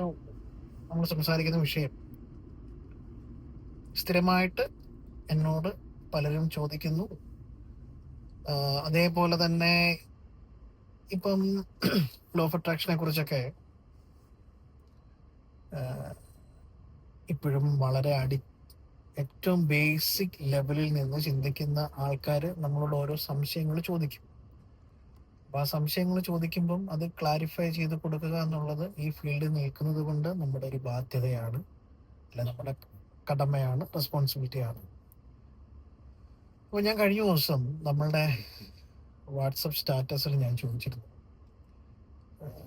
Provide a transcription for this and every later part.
നമ്മൾ സംസാരിക്കുന്ന വിഷയം. സ്ഥിരമായിട്ട് എന്നോട് പലരും ചോദിക്കുന്നു. അതേപോലെ തന്നെ ഇപ്പം ലോ ഓഫ് അട്രാക്ഷനെ കുറിച്ചൊക്കെ ഇപ്പോഴും വളരെ അടി ഏറ്റവും ബേസിക് ലെവലിൽ നിന്ന് ചിന്തിക്കുന്ന ആൾക്കാർ നമ്മളോട് ഓരോ സംശയങ്ങൾ ചോദിക്കും. അപ്പൊ ആ സംശയങ്ങൾ ചോദിക്കുമ്പം അത് ക്ലാരിഫൈ ചെയ്ത് കൊടുക്കുക എന്നുള്ളത് ഈ ഫീൽഡിൽ നിൽക്കുന്നത് കൊണ്ട് നമ്മുടെ ഒരു ബാധ്യതയാണ് അല്ല നമ്മുടെ കടമയാണ് റെസ്പോൺസിബിലിറ്റിയാണ് അപ്പോൾ ഞാൻ കഴിഞ്ഞ ദിവസം നമ്മളുടെ വാട്സപ്പ് സ്റ്റാറ്റസിൽ ഞാൻ ചോദിച്ചിരുന്നു.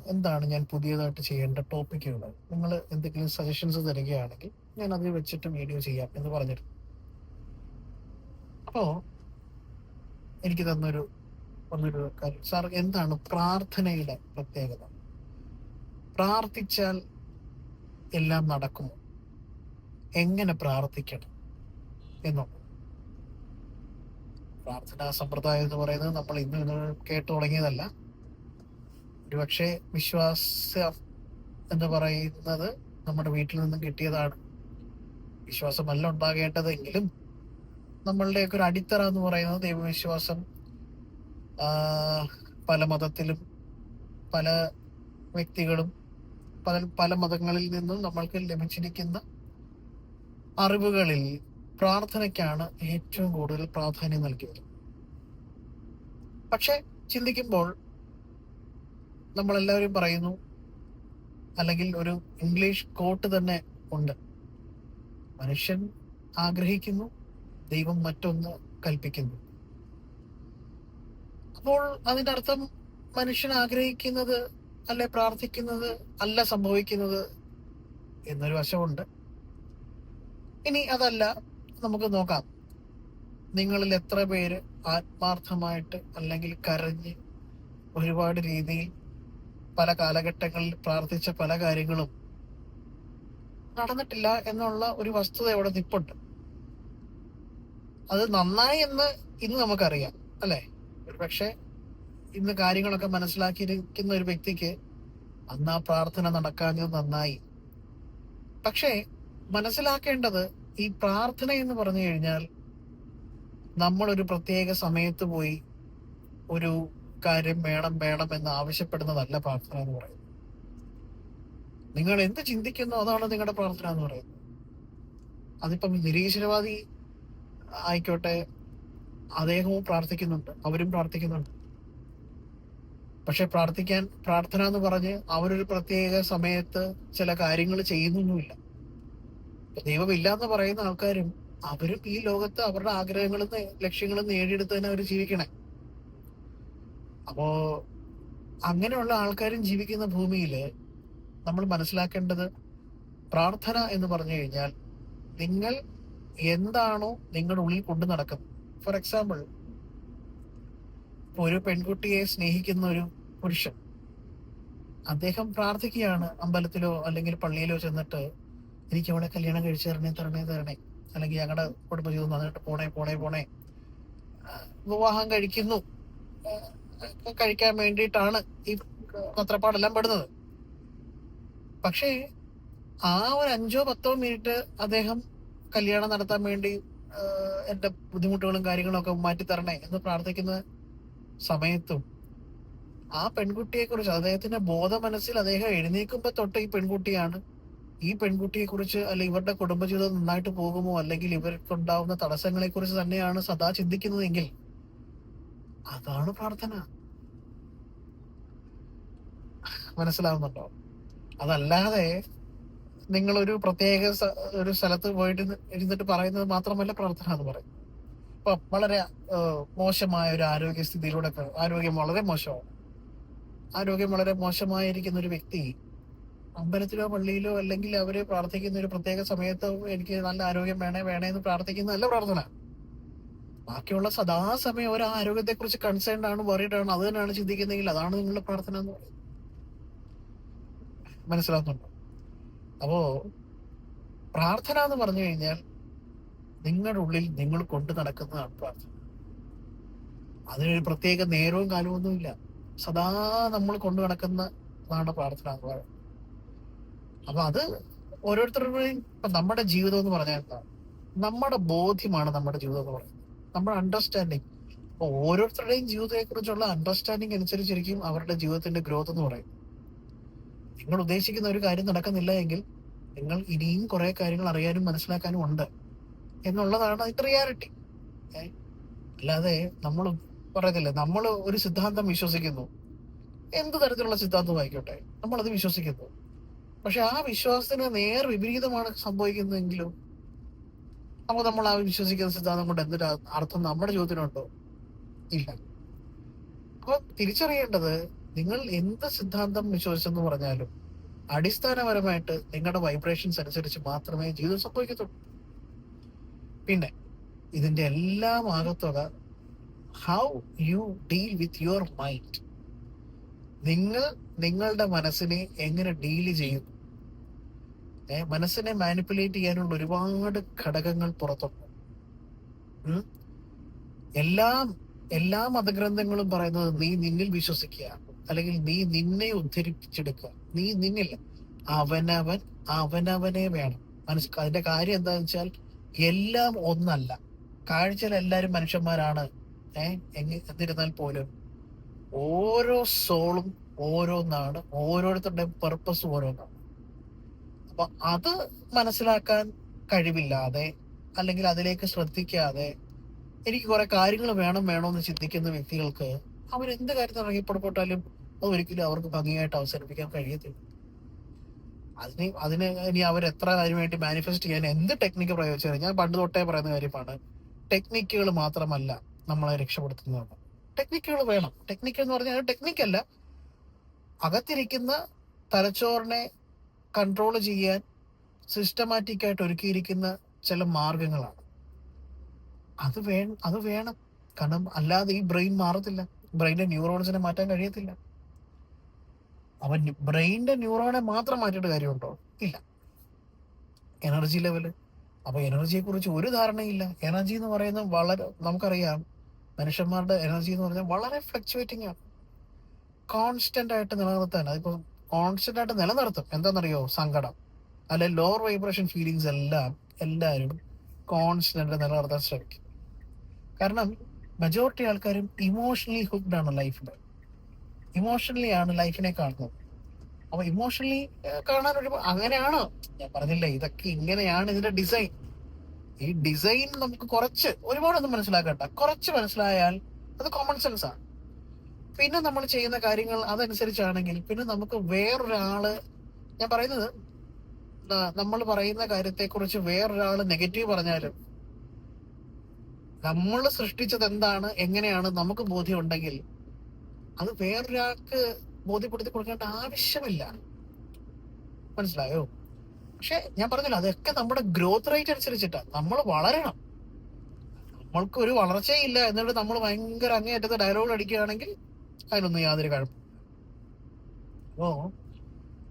എന്താണ് ഞാൻ പുതിയതായിട്ട് ചെയ്യേണ്ട ടോപ്പിക്കുകൾ? നിങ്ങൾ എന്തെങ്കിലും സജഷൻസ് തരികയാണെങ്കിൽ ഞാൻ അത് വെച്ചിട്ട് വീഡിയോ ചെയ്യാം എന്ന് പറഞ്ഞിരുന്നു. അപ്പോൾ എനിക്ക് തന്നൊരു കാര്യം സാർ എന്താണ് പ്രാർത്ഥനയുടെ പ്രത്യേകത? പ്രാർത്ഥിച്ചാൽ എല്ലാം നടക്കുമോ? എങ്ങനെ പ്രാർത്ഥിക്കണം എന്നുള്ളത് പ്രാർത്ഥനാ സമ്പ്രദായം എന്ന് പറയുന്നത് നമ്മൾ ഇന്ന് ഇന്ന് കേട്ടു തുടങ്ങിയതല്ല. ഒരുപക്ഷെ വിശ്വാസം എന്ന് പറയുന്നത് നമ്മുടെ വീട്ടിൽ നിന്നും കിട്ടിയതാണ്. വിശ്വാസമല്ല ഉണ്ടാകേണ്ടതെങ്കിലും നമ്മളുടെയൊക്കെ ഒരു അടിത്തറ എന്ന് പറയുന്നത് ദൈവവിശ്വാസം പല മതത്തിലും പല വ്യക്തികളും പല പല മതങ്ങളിൽ നിന്നും നമ്മൾക്ക് ലഭിച്ചിരിക്കുന്ന അറിവുകളിൽ പ്രാർത്ഥനയ്ക്കാണ് ഏറ്റവും കൂടുതൽ പ്രാധാന്യം നൽകിയത്. പക്ഷെ ചിന്തിക്കുമ്പോൾ നമ്മളെല്ലാവരും പറയുന്നു അല്ലെങ്കിൽ ഒരു ഇംഗ്ലീഷ് കോട്ട് തന്നെ ഉണ്ട്. മനുഷ്യൻ ആഗ്രഹിക്കുന്നു ദൈവം മറ്റൊന്ന് കൽപ്പിക്കുന്നു. അപ്പോൾ അതിന്റെ അർത്ഥം മനുഷ്യൻ ആഗ്രഹിക്കുന്നത് അല്ലെ പ്രാർത്ഥിക്കുന്നത് അല്ല സംഭവിക്കുന്നത് എന്നൊരു വശമുണ്ട്. ഇനി അതല്ല നമുക്ക് നോക്കാം. നിങ്ങളിൽ എത്ര പേര് ആത്മാർത്ഥമായിട്ട് അല്ലെങ്കിൽ കരഞ്ഞ് ഒരുപാട് രീതിയിൽ പല കാലഘട്ടങ്ങളിൽ പ്രാർത്ഥിച്ച പല കാര്യങ്ങളും നടന്നിട്ടില്ല എന്നുള്ള ഒരു വസ്തുത ഇവിടെ നിപ്പുണ്ട്. അത് നന്നായി എന്ന് ഇന്ന് നമുക്കറിയാം അല്ലെ? പക്ഷെ ഇന്ന് കാര്യങ്ങളൊക്കെ മനസ്സിലാക്കിയിരിക്കുന്ന ഒരു വ്യക്തിക്ക് അന്ന് ആ പ്രാർത്ഥന നടക്കാഞ്ഞത് നന്നായി. പക്ഷേ മനസ്സിലാക്കേണ്ടത് ഈ പ്രാർത്ഥന എന്ന് പറഞ്ഞു കഴിഞ്ഞാൽ നമ്മൾ ഒരു പ്രത്യേക സമയത്ത് പോയി ഒരു കാര്യം വേണം വേണം എന്ന് ആവശ്യപ്പെടുന്നതല്ല പ്രാർത്ഥന എന്ന് പറയുന്നത്. നിങ്ങൾ എന്ത് ചിന്തിക്കുന്നു അതാണ് നിങ്ങളുടെ പ്രാർത്ഥന എന്ന് പറയുന്നത്. അതിപ്പം നിരീശ്വരവാദി ആയിക്കോട്ടെ അദ്ദേഹവും പ്രാർത്ഥിക്കുന്നുണ്ട് അവരും പ്രാർത്ഥിക്കുന്നുണ്ട്. പക്ഷെ പ്രാർത്ഥിക്കാൻ പ്രാർത്ഥന എന്ന് പറഞ്ഞ് അവരൊരു പ്രത്യേക സമയത്ത് ചില കാര്യങ്ങൾ ചെയ്യുന്നൊന്നുമില്ല. ദൈവമില്ല എന്ന് പറയുന്ന ആൾക്കാരും അവരും ഈ ലോകത്ത് അവരുടെ ആഗ്രഹങ്ങളും ലക്ഷ്യങ്ങളും നേടിയെടുത്ത് തന്നെ അവർ ജീവിക്കണേ. അപ്പോ അങ്ങനെയുള്ള ആൾക്കാരും ജീവിക്കുന്ന ഭൂമിയിൽ നമ്മൾ മനസ്സിലാക്കേണ്ടത് പ്രാർത്ഥന എന്ന് പറഞ്ഞു കഴിഞ്ഞാൽ നിങ്ങൾ എന്താണോ നിങ്ങളുടെ ഉള്ളിൽ കൊണ്ടു നടക്കുന്നത്. ഫോർ എക്സാമ്പിൾ ഒരു പെൺകുട്ടിയെ സ്നേഹിക്കുന്ന ഒരു പുരുഷൻ. അദ്ദേഹം പ്രാർത്ഥിക്കുകയാണ് അമ്പലത്തിലോ അല്ലെങ്കിൽ പള്ളിയിലോ ചെന്നിട്ട് എനിക്ക് അവിടെ കല്യാണം കഴിച്ചു തരണേ തരണേ തരണേ. അല്ലെങ്കിൽ ഞങ്ങളുടെ കുടുംബജീവിതം നന്നായിട്ട് പോണേ പോണേ പോണേ. വിവാഹം കഴിക്കുന്നു. കഴിക്കാൻ വേണ്ടിയിട്ടാണ് ഈ പത്രപ്പാടെല്ലാം പെടുന്നത്. പക്ഷേ ആ ഒരു അഞ്ചോ പത്തോ മിനിറ്റ് അദ്ദേഹം കല്യാണം നടത്താൻ വേണ്ടി എന്റെ ബുദ്ധിമുട്ടുകളും കാര്യങ്ങളും ഒക്കെ മാറ്റി തരണേ എന്ന് പ്രാർത്ഥിക്കുന്ന സമയത്തും ആ പെൺകുട്ടിയെ കുറിച്ച് അദ്ദേഹത്തിന്റെ ബോധ മനസ്സിൽ അദ്ദേഹം എഴുന്നേക്കുമ്പോ തൊട്ട് ഈ പെൺകുട്ടിയാണ്. ഈ പെൺകുട്ടിയെ കുറിച്ച് അല്ലെ ഇവരുടെ കുടുംബജീവിതം നന്നായിട്ട് പോകുമോ? അല്ലെങ്കിൽ ഇവർക്കുണ്ടാവുന്ന തടസ്സങ്ങളെ കുറിച്ച് തന്നെയാണ് സദാ ചിന്തിക്കുന്നതെങ്കിൽ അതാണ് പ്രാർത്ഥന. മനസ്സിലാവുന്നുണ്ടോ? അതല്ലാതെ നിങ്ങളൊരു പ്രത്യേക ഒരു സ്ഥലത്ത് പോയിട്ട് ഇരുന്നിട്ട് പറയുന്നത് മാത്രമല്ല പ്രാർത്ഥന എന്ന് പറയും. ഇപ്പൊ വളരെ മോശമായ ഒരു ആരോഗ്യസ്ഥിതിയിലൂടെ ആരോഗ്യം വളരെ മോശമാണ്. ആരോഗ്യം വളരെ മോശമായിരിക്കുന്ന ഒരു വ്യക്തി അമ്പലത്തിലോ പള്ളിയിലോ അല്ലെങ്കിൽ അവർ പ്രാർത്ഥിക്കുന്ന ഒരു പ്രത്യേക സമയത്ത് എനിക്ക് നല്ല ആരോഗ്യം വേണേ വേണേ എന്ന് പ്രാർത്ഥിക്കുന്നതല്ല പ്രാർത്ഥന. ബാക്കിയുള്ള സദാസമയം ഒരു ആരോഗ്യത്തെ കുറിച്ച് കൺസേൺ ആണ് ആണ് അത് തന്നെയാണ് ചിന്തിക്കുന്നതെങ്കിൽ അതാണ് നിങ്ങളുടെ പ്രാർത്ഥന എന്ന് പറയുന്നത്. മനസ്സിലാക്കുന്നുണ്ടോ അപ്പോ പ്രാർത്ഥന എന്ന് പറഞ്ഞു കഴിഞ്ഞാൽ നിങ്ങളുടെ ഉള്ളിൽ നിങ്ങൾ കൊണ്ടു നടക്കുന്നതാണ് പ്രാർത്ഥന. അതിനൊരു പ്രത്യേക നേരവും കാലവും ഒന്നുമില്ല. സദാ നമ്മൾ കൊണ്ടു നടക്കുന്നതാണ് പ്രാർത്ഥന എന്ന് പറയുന്നത് അപ്പൊ അത് ഓരോരുത്തരുടെയും ഇപ്പൊ നമ്മുടെ ജീവിതം എന്ന് പറഞ്ഞാൽ എന്താ? നമ്മുടെ ബോധ്യമാണ് നമ്മുടെ ജീവിതം എന്ന് പറയുന്നത്. നമ്മുടെ അണ്ടർസ്റ്റാൻഡിങ് അപ്പൊ ഓരോരുത്തരുടെയും ജീവിതത്തെ കുറിച്ചുള്ള അണ്ടർസ്റ്റാൻഡിങ് അനുസരിച്ചിരിക്കും അവരുടെ ജീവിതത്തിന്റെ ഗ്രോത്ത് എന്ന് പറയുന്നത്. നിങ്ങൾ ഉദ്ദേശിക്കുന്ന ഒരു കാര്യം നടക്കുന്നില്ല എങ്കിൽ നിങ്ങൾ ഇനിയും കുറെ കാര്യങ്ങൾ അറിയാനും മനസ്സിലാക്കാനും ഉണ്ട് എന്നുള്ളതാണ് അതിന്റെ റിയാലിറ്റി അല്ലാതെ നമ്മൾ പറയത്തില്ലേ നമ്മൾ ഒരു സിദ്ധാന്തം വിശ്വസിക്കുന്നു. എന്ത് തരത്തിലുള്ള സിദ്ധാന്തം ആയിക്കോട്ടെ നമ്മളത് വിശ്വസിക്കുന്നു. പക്ഷെ ആ വിശ്വാസത്തിന് നേർ വിപരീതമാണ് സംഭവിക്കുന്നതെങ്കിലും അപ്പൊ നമ്മൾ ആ വിശ്വസിക്കുന്ന സിദ്ധാന്തം കൊണ്ട് എന്തൊരു അർത്ഥം നമ്മുടെ ചോദ്യത്തിനുണ്ടോ? ഇല്ല. അപ്പൊ തിരിച്ചറിയേണ്ടത് നിങ്ങൾ എന്ത് സിദ്ധാന്തം വിശ്വസിച്ചെന്ന് പറഞ്ഞാലും അടിസ്ഥാനപരമായിട്ട് നിങ്ങളുടെ വൈബ്രേഷൻസ് അനുസരിച്ച് മാത്രമേ ജീവിതം സംഭവിക്കത്തുള്ളൂ. പിന്നെ ഇതിന്റെ എല്ലാം ആകത്തുക how you deal with your mind നിങ്ങൾ നിങ്ങളുടെ മനസ്സിനെ എങ്ങനെ ഡീൽ ചെയ്യും? മനസ്സിനെ മാനിപ്പുലേറ്റ് ചെയ്യാനുള്ള ഒരുപാട് ഘടകങ്ങൾ പുറത്തുണ്ട്. എല്ലാം എല്ലാ മതഗ്രന്ഥങ്ങളും പറയുന്നത് നീ നിന്നിൽ വിശ്വസിക്കുക. അല്ലെങ്കിൽ നീ നിന്നെ ഉദ്ധരിപ്പിച്ചെടുക്കുക. നീ നിന്നില്ല. അവനവൻ അവനവനെ വേണം. മനസ് അതിന്റെ കാര്യം എന്താന്ന് വെച്ചാൽ എല്ലാം ഒന്നല്ല. കാഴ്ചയിൽ എല്ലാവരും മനുഷ്യന്മാരാണ്. ഏഹ് എന്നിരുന്നാൽ പോലും ഓരോ സോളും ഓരോന്നാണ്. ഓരോരുത്തരുടെയും പർപ്പസ് ഓരോന്നാണ്. അപ്പൊ അത് മനസ്സിലാക്കാൻ കഴിവില്ലാതെ അല്ലെങ്കിൽ അതിലേക്ക് ശ്രദ്ധിക്കാതെ എനിക്ക് കുറെ കാര്യങ്ങൾ വേണം വേണമെന്ന് ചിന്തിക്കുന്ന വ്യക്തികൾക്ക് അവരെന്ത് കാര്യത്തിൽ ഇറങ്ങിപ്പുറപ്പെട്ടാലും അത് ഒരിക്കലും അവർക്ക് ഭംഗിയായിട്ട് അവസാനിപ്പിക്കാൻ കഴിയത്തില്ല. അതിന് അതിന് ഇനി അവർ എത്ര അതിനു വേണ്ടി മാനിഫെസ്റ്റ് ചെയ്യാൻ എന്ത് ടെക്നിക്ക് പ്രയോഗിച്ചാലും ഞാൻ പണ്ട് തൊട്ടേ പറയുന്ന കാര്യമാണ്. ടെക്നിക്കുകൾ മാത്രമല്ല നമ്മളെ രക്ഷപ്പെടുത്തുന്നതാണ്. ടെക്നിക്കുകൾ വേണം. ടെക്നിക്ക് എന്ന് പറഞ്ഞാൽ ടെക്നിക്കല്ല അകത്തിരിക്കുന്ന തലച്ചോറിനെ കൺട്രോൾ ചെയ്യാൻ സിസ്റ്റമാറ്റിക് ആയിട്ട് ഒരുക്കിയിരിക്കുന്ന ചില മാർഗങ്ങളാണ്. അത് വേ അത് വേണം. കാരണം അല്ലാതെ ഈ ബ്രെയിൻ മാറത്തില്ല. ബ്രെയിനിന്റെ ന്യൂറോൺസിനെ മാറ്റാൻ കഴിയത്തില്ല. അവൻ ബ്രെയിനിന്റെ ന്യൂറോണെ മാത്രം മാറ്റിയിട്ട് കാര്യമുണ്ടോ? ഇല്ല. Energy level. അപ്പൊ എനർജിയെ കുറിച്ച് ഒരു ധാരണയില്ല. എനർജി എന്ന് പറയുന്നത് വളരെ നമുക്കറിയാം. മനുഷ്യന്മാരുടെ എനർജി എന്ന് പറഞ്ഞാൽ വളരെ ഫ്ലക്ച്വേറ്റിംഗ് ആണ്. കോൺസ്റ്റന്റ് ആയിട്ട് നിലനിർത്താൻ. അതിപ്പോ കോൺസ്റ്റന്റ് ആയിട്ട് നിലനിർത്തും. എന്താണെന്നറിയോ? സങ്കടം. അല്ലെ ലോവർ വൈബ്രേഷൻ ഫീലിങ്സ് എല്ലാം എല്ലാവരും കോൺസ്റ്റന്റ് നിലനിർത്താൻ ശ്രമിക്കും. കാരണം മെജോറിറ്റി ആൾക്കാരും ഇമോഷണലി ഹുക്ഡ് ആണ് ലൈഫിൽ ഇമോഷണലി ആണ് ലൈഫിനെ കാണുന്നത്. അപ്പൊ ഇമോഷണലി കാണാൻ ഒരു അങ്ങനെയാണ്? ഞാൻ പറഞ്ഞില്ല ഇതൊക്കെ ഇങ്ങനെയാണ് ഇതിന്റെ ഡിസൈൻ ഈ ഡിസൈൻ നമുക്ക് കുറച്ച് ഒരുപാടൊന്നും മനസ്സിലാക്കണ്ട കുറച്ച് മനസ്സിലായാൽ അത് കോമൺ സെൻസ് ആണ്. പിന്നെ നമ്മൾ ചെയ്യുന്ന കാര്യങ്ങൾ അതനുസരിച്ചാണെങ്കിൽ പിന്നെ നമുക്ക് വേറൊരാൾ ഞാൻ പറയുന്നത് നമ്മൾ പറയുന്ന കാര്യത്തെ കുറിച്ച് വേറൊരാൾ നെഗറ്റീവ് പറഞ്ഞാലും നമ്മൾ സൃഷ്ടിച്ചത് എന്താണ് എങ്ങനെയാണ് നമുക്ക് ബോധ്യം ഉണ്ടെങ്കിൽ അത് വേറൊരാൾക്ക് ബോധ്യപ്പെടുത്തി കൊടുക്കേണ്ട ആവശ്യമില്ല. മനസ്സിലായോ? പക്ഷെ ഞാൻ പറഞ്ഞില്ല അതൊക്കെ നമ്മുടെ ഗ്രോത്ത് റേറ്റ് അനുസരിച്ചിട്ടാണ് നമ്മൾ വളരണം. നമ്മൾക്ക് ഒരു വളർച്ചയില്ല എന്നിട്ട് നമ്മൾ ഭയങ്കര അങ്ങേയറ്റത്തെ ഡയലോഗ് അടിക്കുകയാണെങ്കിൽ അതിനൊന്നും യാതൊരു കുഴപ്പം അപ്പോ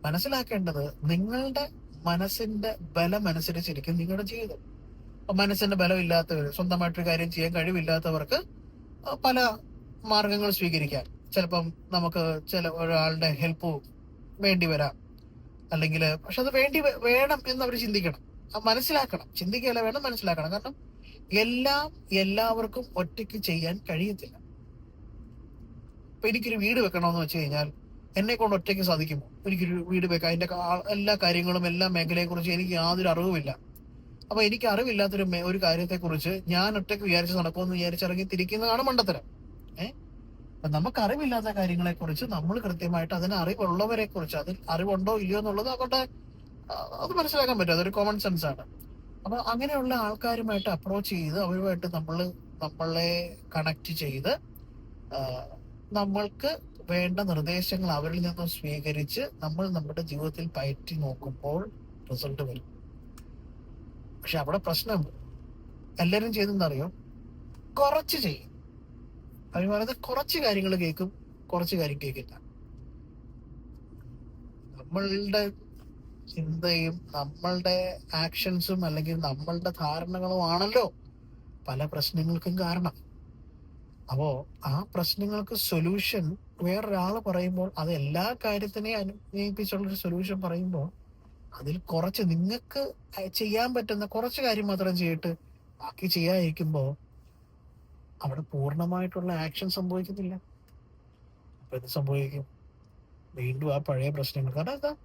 മനസ്സിലാക്കേണ്ടത് നിങ്ങളുടെ മനസ്സിന്റെ ബലം അനുസരിച്ചിരിക്കും നിങ്ങളുടെ ജീവിതം. അപ്പൊ മനസ്സിന്റെ ബലം ഇല്ലാത്തവർ സ്വന്തമായിട്ടൊരു കാര്യം ചെയ്യാൻ കഴിവില്ലാത്തവർക്ക് പല മാർഗങ്ങൾ സ്വീകരിക്കാം ചിലപ്പം നമുക്ക് ചില ഒരാളുടെ ഹെൽപ്പ് വേണ്ടി വരാം. അല്ലെങ്കിൽ പക്ഷെ അത് വേണ്ടി വേണം എന്ന് അവർ ചിന്തിക്കണം മനസ്സിലാക്കണം. ചിന്തിക്കുകയല്ല വേണം മനസ്സിലാക്കണം. കാരണം എല്ലാം എല്ലാവർക്കും ഒറ്റയ്ക്ക് ചെയ്യാൻ കഴിയത്തില്ല. ഇപ്പൊ എനിക്കൊരു വീട് വെക്കണമെന്ന് വെച്ച് കഴിഞ്ഞാൽ എന്നെ കൊണ്ട് ഒറ്റയ്ക്ക് സാധിക്കുമോ? എനിക്കൊരു വീട് വെക്കാം അതിന്റെ എല്ലാ കാര്യങ്ങളും എല്ലാ മേഖലയെ കുറിച്ച് എനിക്ക് യാതൊരു അറിവുമില്ല. അപ്പൊ എനിക്ക് അറിവില്ലാത്തൊരു ഒരു കാര്യത്തെ കുറിച്ച് ഞാൻ ഒറ്റയ്ക്ക് വിചാരിച്ച് നടക്കുമെന്ന് വിചാരിച്ചിറങ്ങി തിരിക്കുന്നതാണ് മണ്ടത്തരം. ഏഹ് നമുക്ക് അറിവില്ലാത്ത കാര്യങ്ങളെ കുറിച്ച് നമ്മൾ കൃത്യമായിട്ട് അതിന് അറിവുള്ളവരെ കുറിച്ച് അതിൽ അറിവുണ്ടോ ഇല്ലയോ എന്നുള്ളത് അവരുടെ അത് മനസ്സിലാക്കാൻ പറ്റും. അതൊരു കോമൺ സെൻസ് ആണ്. അപ്പൊ അങ്ങനെയുള്ള ആൾക്കാരുമായിട്ട് അപ്രോച്ച് ചെയ്ത് അവരുമായിട്ട് നമ്മൾ നമ്മളെ കണക്ട് ചെയ്ത് നമ്മൾക്ക് വേണ്ട നിർദ്ദേശങ്ങൾ അവരിൽ നിന്നും സ്വീകരിച്ച് നമ്മൾ നമ്മുടെ ജീവിതത്തിൽ പയറ്റി നോക്കുമ്പോൾ റിസൾട്ട് വരും. പക്ഷെ അവിടെ പ്രശ്നം എല്ലാരും ചെയ്തെന്നറിയോ കുറച്ച് ചെയ്യും. പറയുന്നത് കുറച്ച് കാര്യങ്ങൾ കേൾക്കും കുറച്ച് കാര്യം കേൾക്കില്ല നമ്മളുടെ ചിന്തയും നമ്മളുടെ ആക്ഷൻസും അല്ലെങ്കിൽ നമ്മളുടെ ധാരണകളും ആണല്ലോ പല പ്രശ്നങ്ങൾക്കും കാരണം. അപ്പോ ആ പ്രശ്നങ്ങൾക്ക് സൊല്യൂഷൻ വേറൊരാൾ പറയുമ്പോൾ അത് എല്ലാ കാര്യത്തിനെയും അനുഭവിപ്പിച്ചുള്ള ഒരു സൊല്യൂഷൻ പറയുമ്പോൾ അതിൽ കുറച്ച് നിങ്ങൾക്ക് ചെയ്യാൻ പറ്റുന്ന കുറച്ച് കാര്യം മാത്രം ചെയ്തിട്ട് ബാക്കി ചെയ്യാതിരിക്കുമ്പോ അവിടെ പൂർണമായിട്ടുള്ള ആക്ഷൻ സംഭവിക്കുന്നില്ല. അപ്പൊ എന്ത് സംഭവിക്കും? വീണ്ടും ആ പഴയ പ്രശ്നങ്ങൾ. കാരണം എന്താ?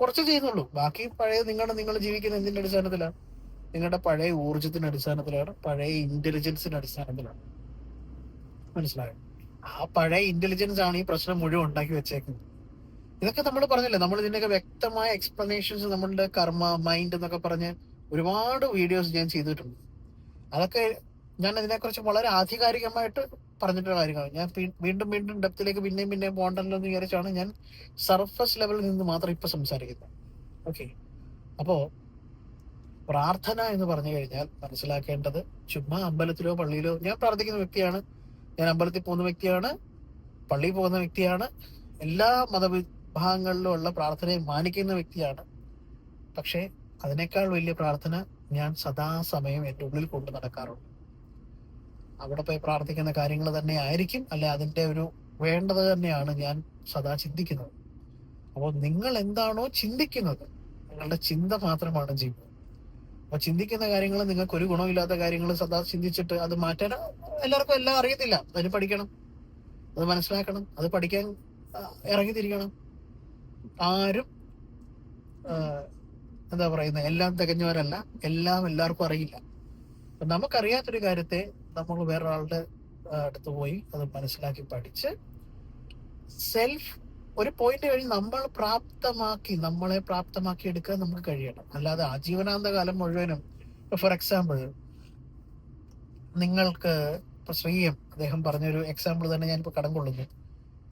കുറച്ച് ചെയ്യുന്നുള്ളൂ. ബാക്കി പഴയ നിങ്ങളുടെ നിങ്ങൾ ജീവിക്കുന്ന എന്തിന്റെ അടിസ്ഥാനത്തിലാണ്? നിങ്ങളുടെ പഴയ ഊർജത്തിന്റെ അടിസ്ഥാനത്തിലാണ് പഴയ ഇന്റലിജൻസിന്റെ അടിസ്ഥാനത്തിലാണ്. മനസ്സിലായോ? ആ പഴയ ഇന്റലിജൻസ് ആണ് ഈ പ്രശ്നം മുഴുവൻ ഉണ്ടാക്കി വെച്ചേക്കുന്നത്. ഇതൊക്കെ നമ്മൾ പറഞ്ഞില്ലേ? നമ്മൾ ഇതിന്റെയൊക്കെ വ്യക്തമായ എക്സ്പ്ലനേഷൻസ് നമ്മളുടെ കർമ്മ മൈൻഡ് എന്നൊക്കെ പറഞ്ഞ് ഒരുപാട് വീഡിയോസ് ഞാൻ ചെയ്തിട്ടുണ്ട്. അതൊക്കെ ഞാൻ ഇതിനെക്കുറിച്ച് വളരെ ആധികാരികമായിട്ട് പറഞ്ഞിട്ടുള്ള കാര്യമാണ് ഞാൻ വീണ്ടും വീണ്ടും ഡെപ്തിലേക്ക് പിന്നെയും പിന്നെയും പോകണ്ടല്ലോ എന്ന് വിചാരിച്ചാണ് ഞാൻ സർഫസ് ലെവലിൽ നിന്ന് മാത്രം ഇപ്പൊ സംസാരിക്കുന്നത്. ഓക്കെ. അപ്പോ പ്രാർത്ഥന എന്ന് പറഞ്ഞു കഴിഞ്ഞാൽ മനസ്സിലാക്കേണ്ടത് ചുമ്മാ അമ്പലത്തിലോ പള്ളിയിലോ ഞാൻ പ്രാർത്ഥിക്കുന്ന വ്യക്തിയാണ്. ഞാൻ അമ്പലത്തിൽ പോകുന്ന വ്യക്തിയാണ്. പള്ളിയിൽ പോകുന്ന വ്യക്തിയാണ്. എല്ലാ മതവിഭാഗങ്ങളിലും ഉള്ള പ്രാർത്ഥനയെ മാനിക്കുന്ന വ്യക്തിയാണ്. പക്ഷേ അതിനേക്കാൾ വലിയ പ്രാർത്ഥന ഞാൻ സദാസമയം എന്റെ ഉള്ളിൽ കൊണ്ട് നടക്കാറുണ്ട്. അവിടെ പോയി പ്രാർത്ഥിക്കുന്ന കാര്യങ്ങൾ തന്നെ ആയിരിക്കും. അല്ലെ അതിന്റെ ഒരു വേണ്ടത് തന്നെയാണ് ഞാൻ സദാ ചിന്തിക്കുന്നത്. അപ്പോൾ നിങ്ങൾ എന്താണോ ചിന്തിക്കുന്നത് നിങ്ങളുടെ ചിന്ത മാത്രമാണ് ജീവിതം അപ്പൊ ചിന്തിക്കുന്ന കാര്യങ്ങൾ നിങ്ങൾക്ക് ഒരു ഗുണമില്ലാത്ത കാര്യങ്ങൾ സദാ ചിന്തിച്ചിട്ട് അത് മാറ്റാൻ എല്ലാവർക്കും എല്ലാം അറിയത്തില്ല. അതിന് പഠിക്കണം അത് മനസ്സിലാക്കണം അത് പഠിക്കാൻ ഇറങ്ങി ഇറങ്ങിത്തിരിക്കണം. ആരും എന്താ പറയുന്നത് എല്ലാം തികഞ്ഞവരല്ല എല്ലാം എല്ലാവർക്കും അറിയില്ല. അപ്പൊ നമുക്കറിയാത്തൊരു കാര്യത്തെ നമ്മൾ വേറൊരാളുടെ അടുത്ത് പോയി അത് മനസ്സിലാക്കി പഠിച്ച് സെൽഫ് ഒരു പോയിന്റ് കഴിഞ്ഞ് നമ്മൾ പ്രാപ്തമാക്കി നമ്മളെ പ്രാപ്തമാക്കി എടുക്കാൻ നമുക്ക് കഴിയണം. അല്ലാതെ ആജീവനാന്ത കാലം മുഴുവനും ഫോർ എക്സാമ്പിൾ നിങ്ങൾക്ക് ഇപ്പൊ ശ്രീയം അദ്ദേഹം പറഞ്ഞൊരു എക്സാമ്പിൾ തന്നെ ഞാൻ ഇപ്പൊ കടം കൊള്ളുന്നു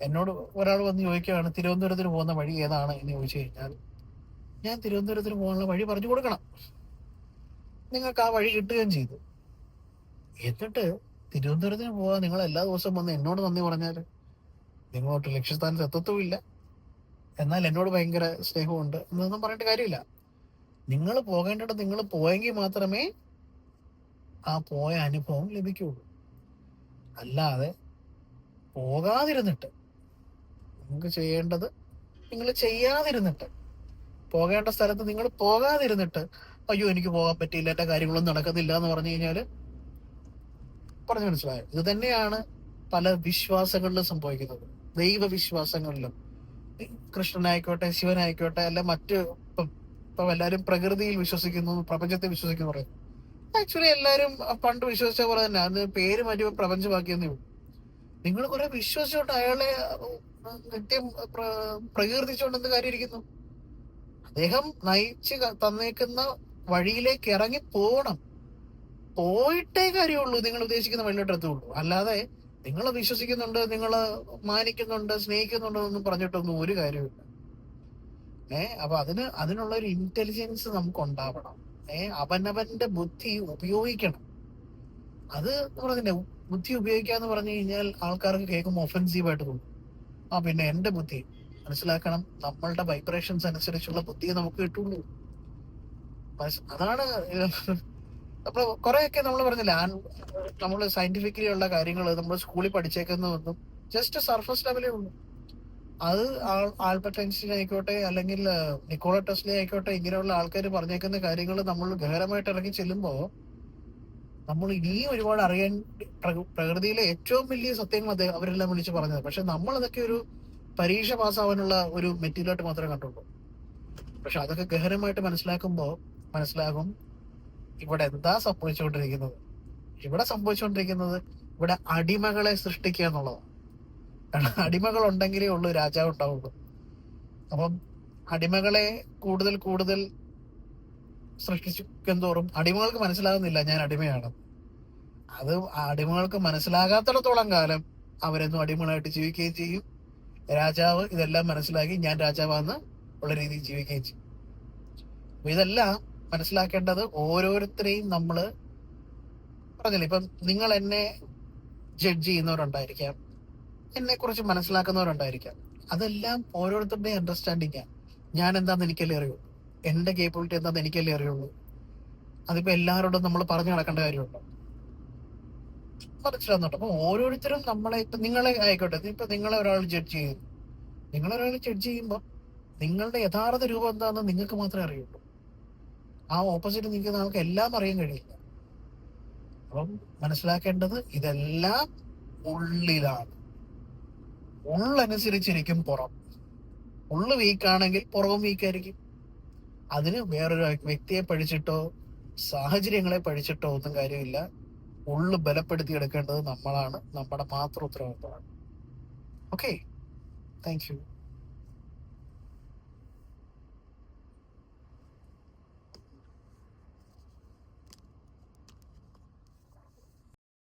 എന്നോട് ഒരാൾ വന്ന് ചോദിക്കുകയാണ് തിരുവനന്തപുരത്തിന് പോകുന്ന വഴി ഏതാണ്? എന്ന് ചോദിച്ചു കഴിഞ്ഞാൽ ഞാൻ തിരുവനന്തപുരത്തിന് പോകാനുള്ള വഴി പറഞ്ഞു കൊടുക്കണം. നിങ്ങൾക്ക് ആ വഴി കിട്ടുകയും ചെയ്തു. എന്നിട്ട് തിരുവനന്തപുരത്തിന് പോവാൻ നിങ്ങൾ എല്ലാ ദിവസവും വന്ന് എന്നോട് നന്ദി പറഞ്ഞാൽ നിങ്ങളോട്ട് ലക്ഷ്യസ്ഥാനത്ത് എത്തത്തുമില്ല. എന്നാൽ എന്നോട് ഭയങ്കര സ്നേഹമുണ്ട് എന്നൊന്നും പറഞ്ഞിട്ട് കാര്യമില്ല. നിങ്ങൾ പോകേണ്ടിടത്ത് നിങ്ങൾ പോയെങ്കിൽ മാത്രമേ ആ പോയ അനുഭവം ലഭിക്കുകയുള്ളൂ. അല്ലാതെ പോകാതിരുന്നിട്ട് നിങ്ങൾക്ക് ചെയ്യേണ്ടത് നിങ്ങൾ ചെയ്യാതിരുന്നിട്ട് പോകേണ്ട സ്ഥലത്ത് നിങ്ങൾ പോകാതിരുന്നിട്ട് അയ്യോ എനിക്ക് പോകാൻ പറ്റിയില്ല എന്റെ കാര്യങ്ങളൊന്നും നടക്കുന്നില്ല എന്ന് പറഞ്ഞു കഴിഞ്ഞാൽ പറഞ്ഞു മനസ്സിലായോ? ഇത് തന്നെയാണ് പല വിശ്വാസങ്ങളിലും സംഭവിക്കുന്നത്. ദൈവവിശ്വാസങ്ങളിലും. കൃഷ്ണനായിക്കോട്ടെ ശിവനായിക്കോട്ടെ അല്ല മറ്റ് ഇപ്പം എല്ലാവരും പ്രകൃതിയിൽ വിശ്വസിക്കുന്നു പ്രപഞ്ചത്തെ വിശ്വസിക്കുന്നു പറയും ആക്ച്വലി എല്ലാവരും പണ്ട് വിശ്വസിച്ച പോലെ തന്നെ അന്ന് പേര് മാറ്റി പ്രപഞ്ചമാക്കിയെന്നേ ഉള്ളൂ. നിങ്ങൾ കുറെ വിശ്വസിച്ചോണ്ട് അയാളെ നിത്യം പ്ര- പ്രകീർത്തിച്ചുകൊണ്ട് എന്ത് കാര്യം ഇരിക്കുന്നു അദ്ദേഹം നയിച്ച് തന്നേക്കുന്ന വഴിയിലേക്ക് ഇറങ്ങി പോകണം പോയിട്ടേ കാര്യമുള്ളൂ നിങ്ങൾ ഉദ്ദേശിക്കുന്ന വഴിയിലോട്ട് എത്തുള്ളൂ അല്ലാതെ നിങ്ങൾ വിശ്വസിക്കുന്നുണ്ട് നിങ്ങൾ മാനിക്കുന്നുണ്ട് സ്നേഹിക്കുന്നുണ്ട് എന്നൊന്നും പറഞ്ഞിട്ടൊന്നും ഒരു കാര്യമില്ല ഏ അപ്പൊ അതിന് അതിനുള്ള ഒരു ഇന്റലിജൻസ് നമുക്ക് ഉണ്ടാവണം ഏ അവനവന്റെ ബുദ്ധി ഉപയോഗിക്കണം. അത് പറഞ്ഞില്ലേ ബുദ്ധി ഉപയോഗിക്കാന്ന് പറഞ്ഞു കഴിഞ്ഞാൽ ആൾക്കാർക്ക് കേൾക്കുമ്പോൾ ഒഫൻസീവ് ആയിട്ട് തോന്നും. ആ പിന്നെ എന്റെ ബുദ്ധി മനസ്സിലാക്കണം നമ്മളുടെ വൈബ്രേഷൻസ് അനുസരിച്ചുള്ള ബുദ്ധിയെ നമുക്ക് കിട്ടുള്ളൂ. അതാണ് അപ്പൊ കുറെയൊക്കെ നമ്മൾ പറഞ്ഞില്ല നമ്മൾ സയന്റിഫിക്കലി ഉള്ള കാര്യങ്ങൾ നമ്മൾ സ്കൂളിൽ പഠിച്ചേക്കുന്നതൊന്നും ജസ്റ്റ് സർഫസ് ലെവലേ ഉള്ളൂ. അത് ആൽബർട്ട് ഐൻസ്റ്റീൻ ആയിക്കോട്ടെ അല്ലെങ്കിൽ നിക്കോള ടെസ്ലി ആയിക്കോട്ടെ ഇങ്ങനെയുള്ള ആൾക്കാർ പറഞ്ഞേക്കുന്ന കാര്യങ്ങൾ നമ്മൾ ഗഹരമായിട്ട് ഇറങ്ങി ചെല്ലുമ്പോൾ നമ്മൾ ഇനിയും ഒരുപാട് അറിയാൻ പ്രകൃതിയിലെ ഏറ്റവും വലിയ സത്യങ്ങൾ അദ്ദേഹം അവരെല്ലാം വിളിച്ച് പറഞ്ഞത്. പക്ഷെ നമ്മൾ അതൊക്കെ ഒരു പരീക്ഷ പാസ്സാവാനുള്ള ഒരു മെറ്റീരിയലായിട്ട് മാത്രമേ കണ്ടുള്ളൂ. പക്ഷെ അതൊക്കെ ഗഹരമായിട്ട് മനസ്സിലാക്കുമ്പോൾ മനസ്സിലാകും ഇവിടെ എന്താ സംഭവിച്ചുകൊണ്ടിരിക്കുന്നത്? ഇവിടെ സംഭവിച്ചുകൊണ്ടിരിക്കുന്നത് ഇവിടെ അടിമകളെ സൃഷ്ടിക്കുക എന്നുള്ളതാണ്. കാരണം അടിമകൾ ഉണ്ടെങ്കിലേ ഉള്ളൂ രാജാവ് ഉണ്ടാവുള്ളൂ. അപ്പം അടിമകളെ കൂടുതൽ കൂടുതൽ സൃഷ്ടിക്കും തോറും അടിമകൾക്ക് മനസ്സിലാകുന്നില്ല ഞാൻ അടിമയാണ്. അത് അടിമകൾക്ക് മനസ്സിലാകാത്തിടത്തോളം കാലം അവരെന്നും അടിമകളായിട്ട് ജീവിക്കുകയും ചെയ്യും. രാജാവ് ഇതെല്ലാം മനസ്സിലാക്കി ഞാൻ രാജാവാന്ന് ഉള്ള രീതിയിൽ ജീവിക്കുകയും ചെയ്യും. ഇതെല്ലാം മനസ്സിലാക്കേണ്ടത് ഓരോരുത്തരെയും നമ്മൾ പറഞ്ഞില്ല? ഇപ്പം നിങ്ങൾ എന്നെ ജഡ്ജ് ചെയ്യുന്നവരുണ്ടായിരിക്കാം. എന്നെ കുറിച്ച് മനസ്സിലാക്കുന്നവരുണ്ടായിരിക്കാം. അതെല്ലാം ഓരോരുത്തരുടെയും അണ്ടർസ്റ്റാൻഡിങ് ഞാൻ എന്താന്ന് എനിക്കല്ലേ അറിയുള്ളൂ എന്റെ കേപ്പബിലിറ്റി എന്താന്ന് എനിക്കല്ലേ അറിയുള്ളൂ. അതിപ്പോ എല്ലാവരോടും നമ്മൾ പറഞ്ഞു നടക്കേണ്ട കാര്യമുണ്ടോ? മനസ്സിലാകുന്നുണ്ട് അപ്പൊ ഓരോരുത്തരും നമ്മളെ ഇപ്പൊ നിങ്ങളെ ആയിക്കോട്ടെ. ഇപ്പൊ നിങ്ങളെ ഒരാൾ ജഡ്ജ് ചെയ്യുന്നു. നിങ്ങളൊരാൾ ജഡ്ജ് ചെയ്യുമ്പോൾ നിങ്ങളുടെ യഥാർത്ഥ രൂപം എന്താണെന്ന് നിങ്ങൾക്ക് മാത്രമേ അറിയുള്ളൂ. ആ ഓപ്പോസിറ്റ് നിൽക്കുന്ന ആൾക്ക് എല്ലാം അറിയാൻ കഴിയില്ല. അപ്പം മനസ്സിലാക്കേണ്ടത് ഇതെല്ലാം ഉള്ളിലാണ്. ഉള്ളനുസരിച്ചിരിക്കും പുറം. ഉള്ളു വീക്കാണെങ്കിൽ പുറവും വീക്കായിരിക്കും അതിന് വേറൊരു വ്യക്തിയെ പഠിച്ചിട്ടോ സാഹചര്യങ്ങളെ പഠിച്ചിട്ടോ ഒന്നും കാര്യമില്ല. ഉള്ളു ബലപ്പെടുത്തി എടുക്കേണ്ടത് നമ്മളാണ്. നമ്മുടെ മാത്രം ഉത്തരവാദിത്തമാണ് ഓക്കെ താങ്ക് യു